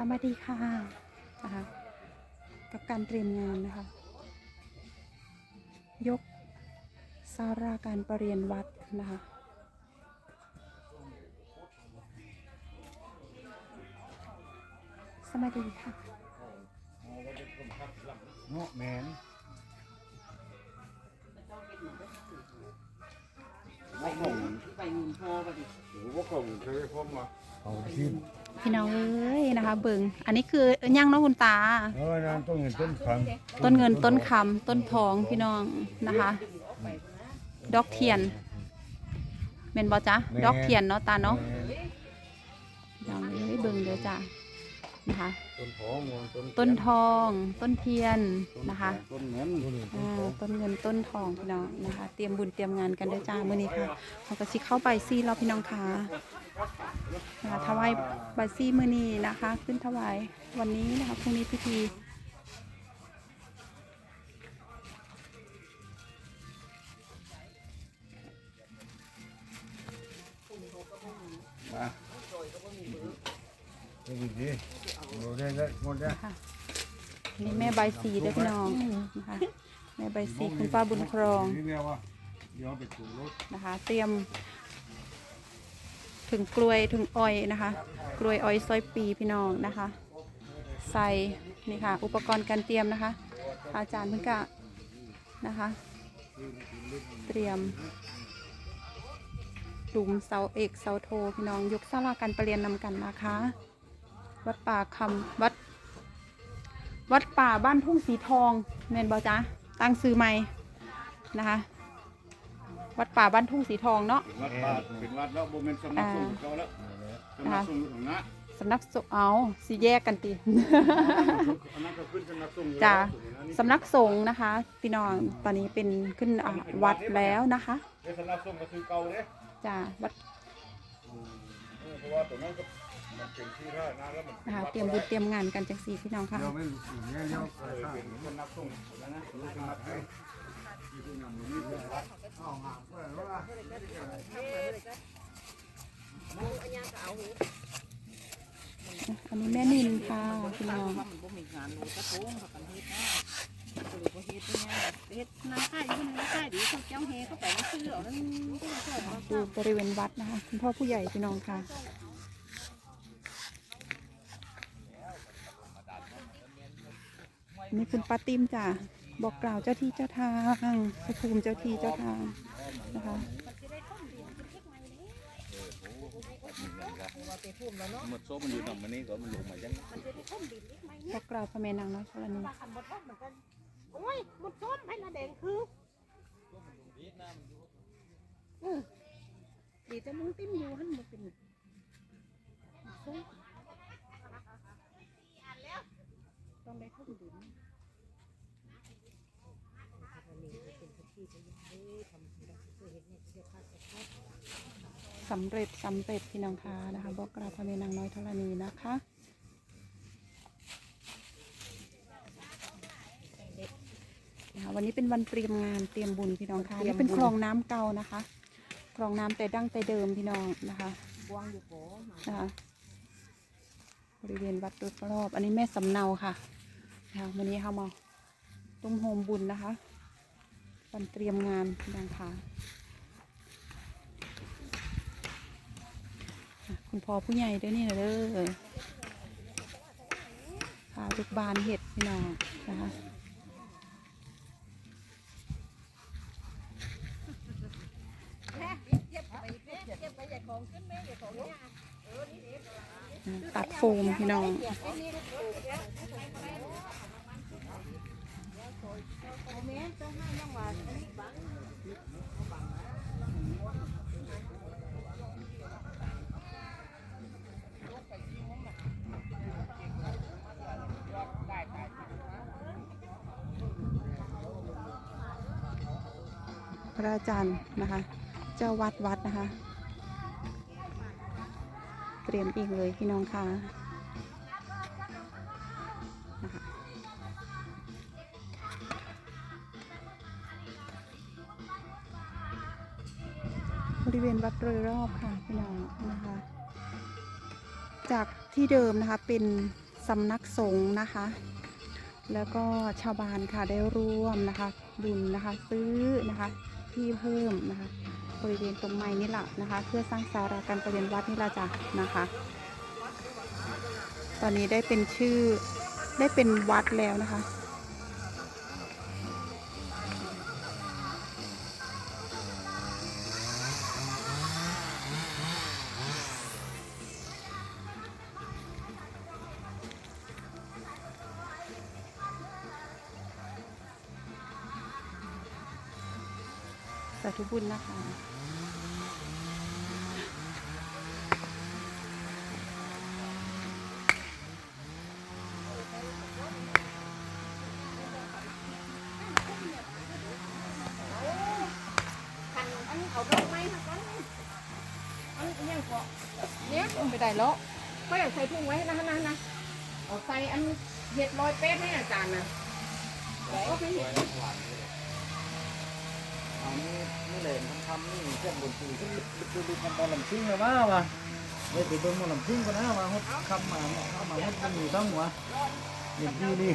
สวัสดีค่ะนะคะกับการเตรียมงานนะคะ ยกสาราการประเรียนวัดนะคะสวัสดีค่ะเนาะแมนไปหนุนไปหนุนพอไปดิหรือว่าเขาเคยพบมาเอาที่ พี่น้องเอ้ยนะคะ เบิงอันนี้คือย่างเน้องคุณตา เออนั่นต้นเงินต้นคต้นเงินต้นคำต้นทองพี่น้องนะคะ ดอกเทียนเมนบอจ๊ะดอกเทียนเนาะตาำเนาะพี่น้องเอ้ยเบิงเดี๋ยวจ้ะนะคะ ต้นทองต้นต้นทอง ต้นเทียนนะคะต้นเงินต้นเงินต้นอ่าทองต้นเงินต้นทองพี่น้องนะคะ เตรียมบุญเตรียมงานกันเด้วยจ้ามื้อนี้ค่ะเขาก็สิเข้าไปซี่เราพี่น้องค่ะนะคะ ถวายบายซี่มื้อนี้นะคะ ขึ้นถวายวันนี้นะคะพรุ่งนี้พิธีมาดีดีโมได้แล้วหมดแล้วค่ะนี่แม่ใบายสีเด้อพี่น้องนะคะแม่ใบายสีคุณป้าบุญครองนี่เรียกว่าเดี๋ยวไปถูรถนะคะ เตรียม ถึงกล้วยถึงอ้อยนะคะ กล้วยอ้อยซอยปีพี่น้องนะคะ ใส่นี่ค่ะ อุปกรณ์การเตรียมนะคะ อาจารย์เพิ่งกะนะคะ เตรียมหลุมเสาเอกเสาโทพี่น้องยกสาราการประเรียนนำกันนะคะ วัดป่าคำวัด วัดป่าบ้านทุ่งสีทองเมนบอจ๊ะตั้งซื้อใหม่นะคะ วัดป่าบ้านทุ่งสีทองเนาะวัดบาทเป็นวัดแล้วโมเมนต์สำนักสงฆ์เขาแล้วสำนักสงฆ์ของนะสำนักสงฆ์เอาสีแยกกันตี อันนั้นก็ขึ้นสำนักสงฆ์จ้ะ สำนักสงฆ์นะคะพี่น้องตอนนี้เป็นขึ้นอ่าวัดแล้วนะคะเป็นสำนักสงฆ์ก็คือเก่าเลยจ้าวัดเพราะว่าตรงนั้นก็มันเป็นที่ท่าน้ำแล้วมันนะคะเตรียมบุญเตรียมงานกันจากสีพี่น้องค่ะ เดี๋ยวไม่รู้เนี่ยเดี๋ยวเออเป็นสำนักสงฆ์แล้วนะสำนักให้ อันนี้แม่นินค่ะพี่น้องดูบริเวณวัดนะคะคุณพ่อผู้ใหญ่พี่น้องค่ะนี่คุณป้าติมจ้ะ บอกกล่าวเจ้าที่เจ้าทางพระภูมิเจ้าที่เจ้าทางนะคะหมดโซ่มันอยู่ตรงนี้ก็มันลงมาจังบอกกล่าวพระแม่นางน้อยธรณีโอ้ยมันส้มให้ละแดงคือดีแต่มึงติ้มอยู่หันบ่เป็นต้องได้ท่มดิน สำเร็จสำเร็จพี่น้องค่ะนะคะบอกกล่าวพระแม่นางน้อยธรณีนะคะนะคะวันนี้เป็นวันเตรียมงานเตรียมบุญพี่น้องค่ะนี่เป็นคลองน้ำเก่านะคะ คลองน้ำแต่ดั้งแต่เดิมพี่น้องนะคะวางอยู่โผนะคะบริเวณวัดโดยรอบอันนี้แม่สำเนาค่ะนะคะวันนี้เข้ามาตุ้มโฮมบุญนะคะวันเตรียมงานพี่น้องค่ะ คุณพ่อผู้ใหญ่ด้วยนี่นะเด้อพาลูกบานเห็ดพี่น้องนะคะตัดโฟมพี่น้อง พระอาจารย์นะคะ เจ้าวัดวัดนะคะ เตรียมอีกเลยพี่น้องค่ะนะคะบริเวณวัดโดยรอบค่ะพี่น้องนะคะ จากที่เดิมนะคะเป็นสำนักสงฆ์นะคะแล้วก็ชาวบ้านค่ะได้ร่วมนะคะบุญนะคะซื้อนะคะ ที่เพิ่มนะคะบริเวณตรงไม้นี่แหละนะคะ เพื่อสร้างสาราการประเรียนวัดนี่แหละจ้ะนะคะ ตอนนี้ได้เป็นชื่อได้เป็นวัดแล้วนะคะาธุบุญนะคะคันอันเอาดอกไม้ค่ะก่อนอันอิหยังก็เนี่ยไปได้แล้วก็อยากใส่ถุงไว้นะนะนะเอาใส่อันเห็ดลอยเป็ดให้อาจารย์นะก็ไปเห็ด นี่นี่เลยทำทำนี่เครื่องดนตรีที่ดูดูกันตอนลำซิ่งเลยว่าว่ะเดี๋ยวไปเบิ่งหมอลำซิ่งก็นนะว่าฮดคำมาเนี่ยเข้ามาฮดมันอยู่ตั้งหัวอย่างที่นี่